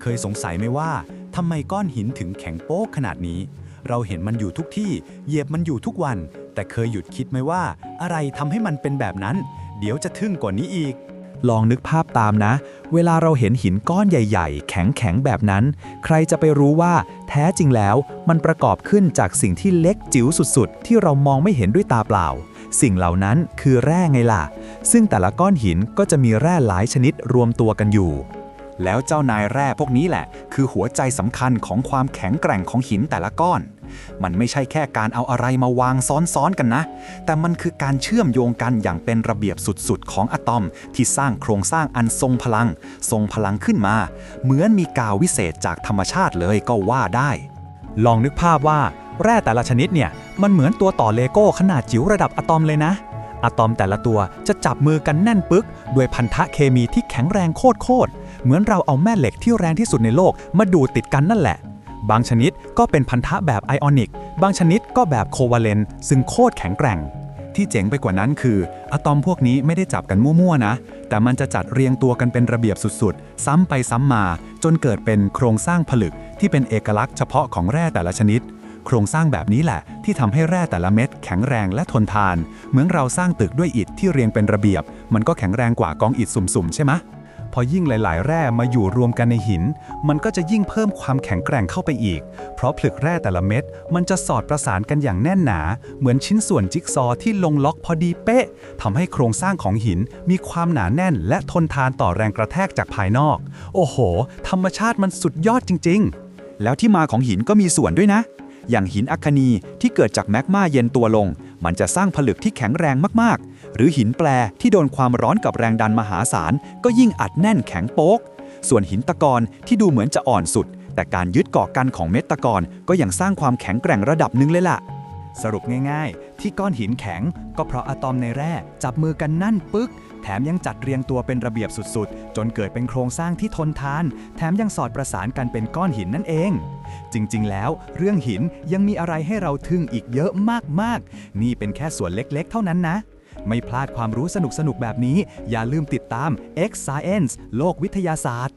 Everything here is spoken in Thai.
เคยสงสัยไหมว่าทำไมก้อนหินถึงแข็งโป๊กขนาดนี้ เราเห็นมันอยู่ทุกที่ เหยียบมันอยู่ทุกวัน แต่เคยหยุดคิดไหมว่า อะไรทำให้มันเป็นแบบนั้น เดี๋ยวจะทึ่งกว่านี้อีก ลองนึกภาพตามนะ เวลาเราเห็นหินก้อนใหญ่ ๆ แข็งๆแบบนั้น ใครจะไปรู้ว่า แท้จริงแล้ว มันประกอบขึ้นจากสิ่งที่เล็กจิ๋วสุดๆ ที่เรามองไม่เห็นด้วยตาเปล่า สิ่งเหล่านั้นคือแร่ไงล่ะ ซึ่งแต่ละก้อนหินก็จะมีแร่หลายชนิดรวมตัวกันอยู่ แล้วเจ้านายแร่พวกนี้แหละ คือหัวใจสำคัญของความแข็งแกร่งของหินแต่ละก้อน มันไม่ใช่แค่การเอาอะไรมาวางซ้อนๆกันนะ แต่มันคือการเชื่อมโยงกันอย่างเป็นระเบียบสุดๆ ของอะตอม ที่สร้างโครงสร้างอันทรงพลัง ทรงพลังขึ้นมา เหมือนมีกาววิเศษจากธรรมชาติเลยก็ว่าได้ ลองนึกภาพว่า แร่แต่ละชนิดเนี่ยมันเหมือนตัวต่อเลโก้ขนาดจิ๋วระดับอะตอมเลยนะอะตอมแต่ละตัวจะจับมือกันแน่นปึก ด้วยพันธะเคมีที่แข็งแรงโคตร เหมือนเราเอาแม่เหล็กที่แรงที่สุดในโลกมาดูติดกันนั่นแหละ บางชนิดก็เป็นพันธะแบบไอออนิก บางชนิดก็แบบโควาเลนต์ซึ่งโคตรแข็งแกร่ง ที่เจ๋งไปกว่านั้นคือ อะตอมพวกนี้ไม่ได้จับกันมั่วๆนะ แต่มันจะจัดเรียงตัวกันเป็นระเบียบสุดๆ ซ้ำไปซ้ำมา จนเกิดเป็นโครงสร้างผลึกที่เป็นเอกลักษณ์เฉพาะของแร่แต่ละชนิดโครงสร้างแบบนี้แหละ ที่ทำให้แร่แต่ละเม็ดแข็งแรงและทนทาน เหมือนเราสร้างตึกด้วยอิฐที่เรียงเป็นระเบียบ มันก็แข็งแรงกว่ากองอิฐสุ่มๆ ใช่ไหม พอยิ่งหลาย ๆ แร่มาอยู่รวมกันในหิน มันก็จะยิ่งเพิ่มความแข็งแกร่งเข้าไปอีก เพราะผลึกแร่แต่ละเม็ด มันจะสอดประสานกันอย่างแน่นหนา เหมือนชิ้นส่วนจิ๊กซอว์ที่ลงล็อกพอดีเป๊ะทำให้โครงสร้างของหินมีความหนาแน่น และทนทานต่อแรงกระแทกจากภายนอก โอ้โห ธรรมชาติมันสุดยอดจริง ๆ แล้วที่มาของหินก็มีส่วนด้วยนะ อย่างหินอัคคนีที่เกิดจากแมกมาเย็นตัวลง มันจะสร้างผลึกที่แข็งแรงมากๆ หรือหินแปรที่โดนความร้อนกับแรงดันมหาศาล ก็ยิ่งอัดแน่นแข็งโป๊ก ส่วนหินตะกอนที่ดูเหมือนจะอ่อนสุด แต่การยึดเกาะกันของเม็ดตะกอนก็ยังสร้างความแข็งแกร่งระดับหนึ่งเลยล่ะ สรุปง่ายๆ ที่ก้อนหินแข็ง ก็เพราะอะตอมในแร่จับมือกันนั่นปึ๊ก แถมยังจัดเรียงตัวเป็นระเบียบสุดๆ จนเกิดเป็นโครงสร้างที่ทนทาน แถมยังสอดประสานกันเป็นก้อนหินนั่นเอง จริงๆ แล้ว เรื่องหินยังมีอะไรให้เราทึ่งอีกเยอะมากๆ นี่เป็นแค่ส่วนเล็กๆ เท่านั้นนะ ไม่พลาดความรู้สนุกๆ แบบนี้ อย่าลืมติดตาม X Science โลกวิทยาศาสตร์